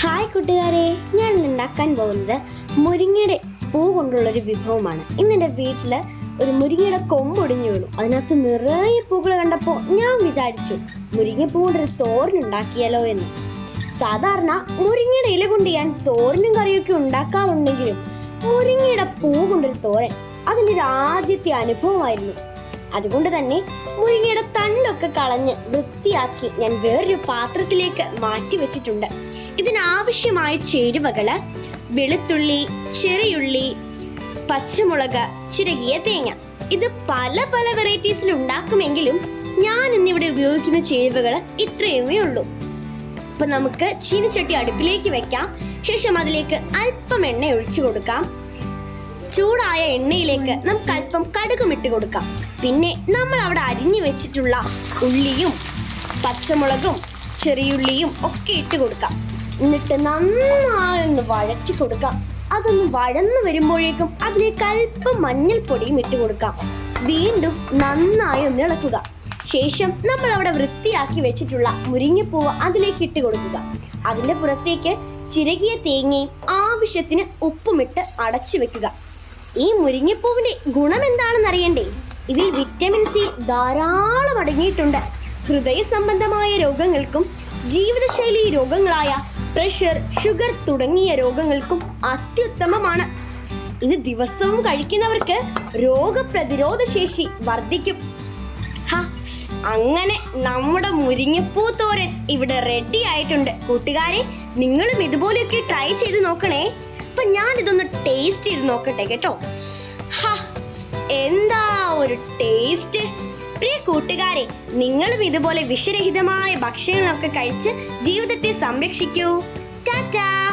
Hi കൂട്ടുകാരെ ഞാൻ ഇന്ന് ഉണ്ടാക്കാൻ പോകുന്നത് മുരിങ്ങയുടെ പൂ കൊണ്ടുള്ള ഒരു വിഭവമാണ്. ഇന്ന് എന്റെ വീട്ടിൽ ഒരു മുരിങ്ങയുടെ കൊമ്പ് ഒടിഞ്ഞു വീണു. അതിനകത്ത് നിറയെ പൂക്കൾ കണ്ടപ്പോൾ ഞാൻ വിചാരിച്ചു മുരിങ്ങപ്പൂ കൊണ്ടൊരു തോരൻ ഉണ്ടാക്കിയാലോ എന്ന്. സാധാരണ മുരിങ്ങയുടെ ഇല കൊണ്ട് ഞാൻ തോരനും കറിയൊക്കെ ഉണ്ടാക്കാറുണ്ടെങ്കിലും മുരിങ്ങയുടെ പൂ കൊണ്ടൊരു തോരൻ അതിന്റെ ഒരു ആദ്യത്തെ അനുഭവമായിരുന്നു. അതുകൊണ്ട് തന്നെ മുരിങ്ങയുടെ തണ്ടൊക്കെ കളഞ്ഞ് വൃത്തിയാക്കി ഞാൻ വേറൊരു പാത്രത്തിലേക്ക് മാറ്റി വെച്ചിട്ടുണ്ട്. ഇതിനാവശ്യമായ ചേരുവകൾ വെളുത്തുള്ളി ചെറിയുള്ളി പച്ചമുളക് ചിരകിയ തേങ്ങ. ഇത് പല പല വെറൈറ്റീസിൽ ഉണ്ടാക്കുമെങ്കിലും ഞാൻ ഇന്നിവിടെ ഉപയോഗിക്കുന്ന ചേരുവകൾ ഇത്രയുമേ ഉള്ളൂ. അപ്പൊ നമുക്ക് ചീനിച്ചട്ടി അടുപ്പിലേക്ക് വെക്കാം. ശേഷം അതിലേക്ക് അല്പം എണ്ണ ഒഴിച്ചു കൊടുക്കാം. ചൂടായ എണ്ണയിലേക്ക് നമുക്ക് അല്പം കടുകും ഇട്ട് കൊടുക്കാം. പിന്നെ നമ്മൾ അവിടെ അരിഞ്ഞു വെച്ചിട്ടുള്ള ഉള്ളിയും പച്ചമുളകും ചെറിയുള്ളിയും ഒക്കെ ഇട്ട് കൊടുക്കാം. എന്നിട്ട് നന്നായൊന്ന് വഴച്ചു കൊടുക്കാം. അതൊന്ന് വഴന്നു വരുമ്പോഴേക്കും അതിലേക്ക് അല്പം മഞ്ഞൾപ്പൊടിയും ഇട്ട് കൊടുക്കാം. വീണ്ടും നന്നായി ഒന്ന് ഇളക്കുക. ശേഷം നമ്മൾ അവിടെ വൃത്തിയാക്കി വെച്ചിട്ടുള്ള മുരിങ്ങപ്പൂവ് അതിലേക്ക് ഇട്ട് കൊടുക്കുക. അതിന്റെ പുറത്തേക്ക് ചിരകിയ തേങ്ങയും ആവശ്യത്തിന് ഉപ്പുമിട്ട് അടച്ചു വെക്കുക. ഈ മുരിങ്ങപ്പൂവിന്റെ ഗുണം എന്താണെന്ന് അറിയണ്ടേ? ഇതിൽ വിറ്റമിൻ സി ധാരാളം അടങ്ങിയിട്ടുണ്ട്. ഹൃദയ സംബന്ധമായ രോഗങ്ങൾക്കും ജീവിതശൈലി രോഗങ്ങളായ പ്രഷർ ഷുഗർ തുടങ്ങിയ രോഗങ്ങൾക്കും അത്യുത്തമമാണ്. ഇത് ദിവസവും കഴിക്കുന്നവർക്ക് രോഗപ്രതിരോധ ശേഷി വർദ്ധിക്കും. അങ്ങനെ നമ്മുടെ മുരിങ്ങപ്പൂ തോരൻ ഇവിടെ റെഡി ആയിട്ടുണ്ട്. കൂട്ടുകാരെ നിങ്ങളും ഇതുപോലെയൊക്കെ ട്രൈ ചെയ്ത് നോക്കണേ. അപ്പൊ ഞാൻ ഇതൊന്ന് ടേസ്റ്റ് ചെയ്ത് നോക്കട്ടെ കേട്ടോ. എന്താ ഒരു ടേസ്റ്റ് പ്രിയ കൂട്ടുകാരെ നിങ്ങളും ഇതുപോലെ വിഷരഹിതമായ ഭക്ഷണങ്ങളൊക്കെ കഴിച്ച് ജീവിതത്തെ സംരക്ഷിക്കൂ. ടാറ്റാ!